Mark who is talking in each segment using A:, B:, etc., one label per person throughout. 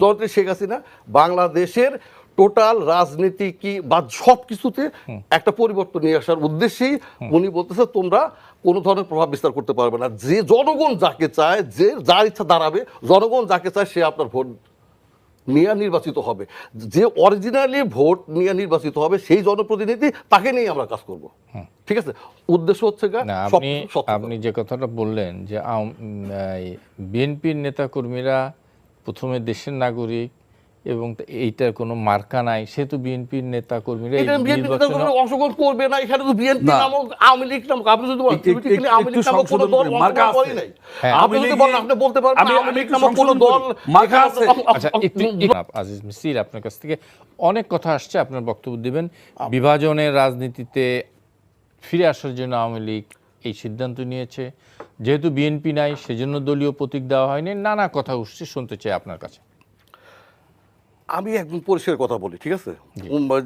A: জননেত্রী শেখ হাসিনা বাংলাদেশের টোটাল রাজনীতি কি বা সব কিছুতে একটা পরিবর্তন নিয়ে আসার উদ্দেশ্যেই উনি বলতেছে তোমরা কোনো ধরনের প্রভাব বিস্তার করতে পারবে না। যে জনগণ যাকে চায় যে যার ইচ্ছা দাঁড়াবে জনগণ যাকে চায় সে আপনার ভোট নিয়ে নির্বাচিত হবে। যে অরিজিনালি ভোট নিয়ে নির্বাচিত হবে সেই জনপ্রতিনিধি তাকে নিয়ে আমরা কাজ করব। ঠিক আছে? উদ্দেশ্য হচ্ছে
B: আপনি যে কথাটা বললেন যে বিএনপির নেতাকর্মীরা প্রথমে দেশের নাগরিক এবং এইটার কোনো মার্কা নাই। সেহেতু বিএনপির নেতাকর্মীরা এই
A: এটা অংশগ্রহণ করবে না। এখানে তো বিএনপি। নামক আওয়ামী লীগ নামক আপনি যদি আওয়ামী লীগ নামক কোনো দল
C: করি,
A: নাই।
B: হ্যাঁ।
A: আপনি যদি বলেন আপনি বলতে পারবেন আওয়ামী লীগ নামক কোনো দল
C: মার্কা আছে।
B: আচ্ছা আজিজ মিসির আপনার কাছ থেকে অনেক কথা আসছে। আপনার বক্তব্য দিবেন। বিভাজনের রাজনীতিতে ফিরে আসার জন্য আওয়ামী লীগ এই সিদ্ধান্ত নিয়েছে। যেহেতু বিএনপি নাই সেজন্য দলীয় প্রতীক দেওয়া হয়নি। নানা কথা উঠছে শুনতে চাই আপনার কাছে।
A: আমি একদম পরিষ্কার কথা বলি ঠিক আছে?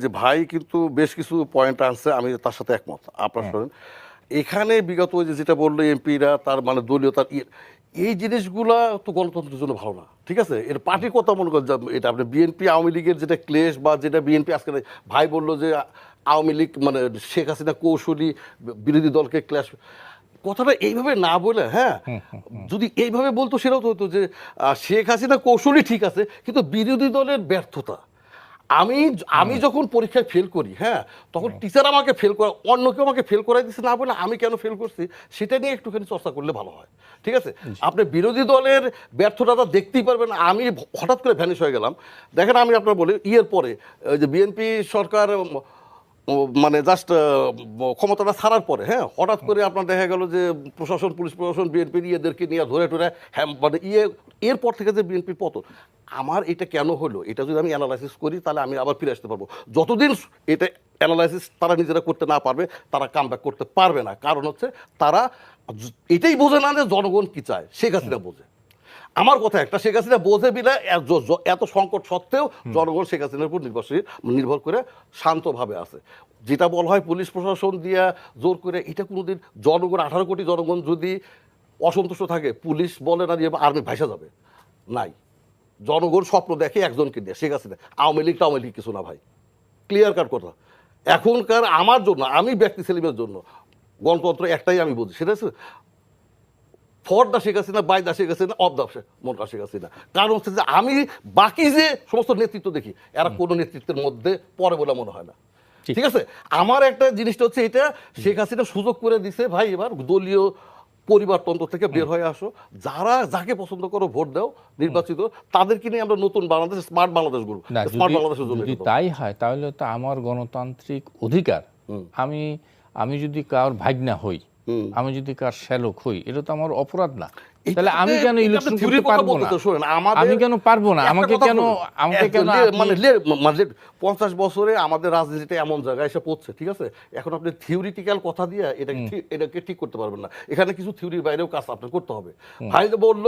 A: যে ভাই কিন্তু বেশ কিছু পয়েন্ট আনছে আমি তার সাথে একমত। আপনার
B: হ্যাঁ।
A: শোনেন এখানে বিগত ওই যে যেটা বলল এমপিরা তার মানে দলীয় তার ইয়ে, এই জিনিসগুলা তো গণতন্ত্রের জন্য ভালো না ঠিক আছে? এর পার্টি কথা মনে করেন এটা আপনি বিএনপি আওয়ামী লীগের যেটা ক্লেশ বা যেটা বিএনপি আজকে ভাই বলল যে আওয়ামী লীগ মানে শেখ হাসিনা কৌশলী বিরোধী দলকে ক্লেশ কথাটা এইভাবে না বলে হ্যাঁ? যদি এইভাবে বলতো সেটাও তো হতো যে শেখ হাসিনা কৌশলই ঠিক আছে কিন্তু বিরোধী দলের ব্যর্থতা। আমি আমি যখন পরীক্ষায় ফেল করি হ্যাঁ তখন টিচার আমাকে ফেল করা অন্য কেউ আমাকে ফেল করাই দিচ্ছে না বলে আমি কেন ফেল করছি সেটা নিয়ে একটুখানি চর্চা করলে ভালো হয়। ঠিক আছে? আপনি বিরোধী দলের ব্যর্থতাটা দেখতেই পারবেন আমি হঠাৎ করে ভ্যানিশ হয়ে গেলাম। দেখেন আমি আপনার বলি ইয়ের পরে ওই যে বিএনপি সরকার মানে জাস্ট ক্ষমতাটা ছাড়ার পরে হ্যাঁ? হঠাৎ করে আপনার দেখা গেল যে প্রশাসন, পুলিশ প্রশাসন বিএনপির ইয়েদেরকে নিয়ে ধরে টরে হ্যাঁ মানে ইয়ে এরপর থেকে যে বিএনপির পতন, আমার এটা কেন হলো? এটা যদি আমি অ্যানালাইসিস করি, তাহলে আমি আবার ফিরে আসতে পারব। যতদিন এটা অ্যানালাইসিস তারা নিজেরা করতে না পারবে, তারা কাম করতে পারবে না। কারণ হচ্ছে তারা এটাই বোঝে না যে জনগণ কী চায় সে হাসিনা বোঝে। আমার কথা একটা শেখ হাসিনা বোঝে বিনা এত সংকট সত্ত্বেও জনগণ শেখ হাসিনার উপর নির্ভরশীল নির্ভর করে শান্তভাবে আছে। যেটা বলা হয় পুলিশ প্রশাসন দিয়া জোর করে এটা কোনোদিন জনগণ আঠারো কোটি জনগণ যদি অসন্তুষ্ট থাকে পুলিশ বলে না যে আর্মি ভাইসা যাবে। নাই। জনগণ স্বপ্ন দেখে একজনকে নিয়ে শেখ হাসিনা। আওয়ামী লীগ আওয়ামী লীগ কিছু না ভাই। ক্লিয়ার কাট কথা। এখনকার আমার জন্য আমি ব্যক্তি সেলিমের জন্য গণতন্ত্র একটাই আমি বুঝি সেটা হচ্ছে for the Sheikh Hasina by the Sheikh Hasina of মোটা শেখ হাসিনা। কারণ হচ্ছে যে আমি বাকি যে সমস্ত নেতৃত্ব দেখি এরা কোনো নেতৃত্বের মধ্যে পরে বলে মনে হয় না।
B: ঠিক।
A: আছে? আমার একটা জিনিসটা হচ্ছে এটা শেখ হাসিনা সুযোগ করে দিছে ভাই এবার দলীয় পরিবারতন্ত্র থেকে বের হয়ে আসো। যারা যাকে পছন্দ করো ভোট দাও নির্বাচিত তাদেরকে নিয়ে আমরা নতুন বাংলাদেশ স্মার্ট বাংলাদেশ গড়ব। স্মার্ট বাংলাদেশের জন্য
B: যদি তাই হয় তাহলে তো আমার গণতান্ত্রিক অধিকার। আমি আমি যদি কার ভাগনা হই আমি যদি কার শ্যালক হই এটা তো আমার অপরাধ না। তাহলে আমি কেন ইলেকশন করতে পারব না? আমি কেন পারব না? আমাকে কেন আমাকে কেন
A: মানে মানে পঞ্চাশ বছরে আমাদের রাজনীতিটা এমন জায়গায় এসে পড়ছে ঠিক আছে? এখন আপনি থিওরিটিক্যাল কথা দিয়ে এটা এটাকে ঠিক করতে পারবেন না। এখানে কিছু থিওরির বাইরেও কাজ আপনার করতে হবে। ভাই বলল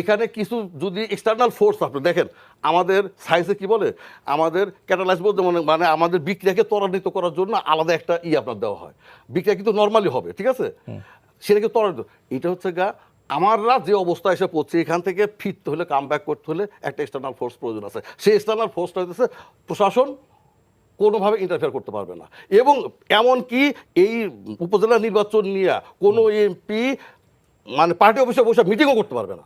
A: এখানে কিছু যদি এক্সটার্নাল ফোর্স আপনি দেখেন আমাদের সাইন্সে কি বলে? আমাদের ক্যাটালাইজ বলতে মানে মানে আমাদের বিক্রিয়াকে ত্বরান্বিত করার জন্য আলাদা একটা ই আপনার দেওয়া হয়। বিক্রিয়া কিন্তু নর্মালি হবে ঠিক আছে? সেটাকে ত্বরান্বিত এটা হচ্ছে গা আমাররা যে অবস্থা এসে পড়ছে এখান থেকে ফিরতে হলে কাম ব্যাক করতে হলে একটা এক্সটার্নাল ফোর্স প্রয়োজন আছে। সেই এক্সটার্নাল ফোর্সটা হচ্ছে প্রশাসন কোনোভাবে ইন্টারফেয়ার করতে পারবে না। এবং এমনকি এই উপজেলা নির্বাচন নিয়ে কোনো এমপি মানে পার্টি অফিসে বসে মিটিংও করতে পারবে না।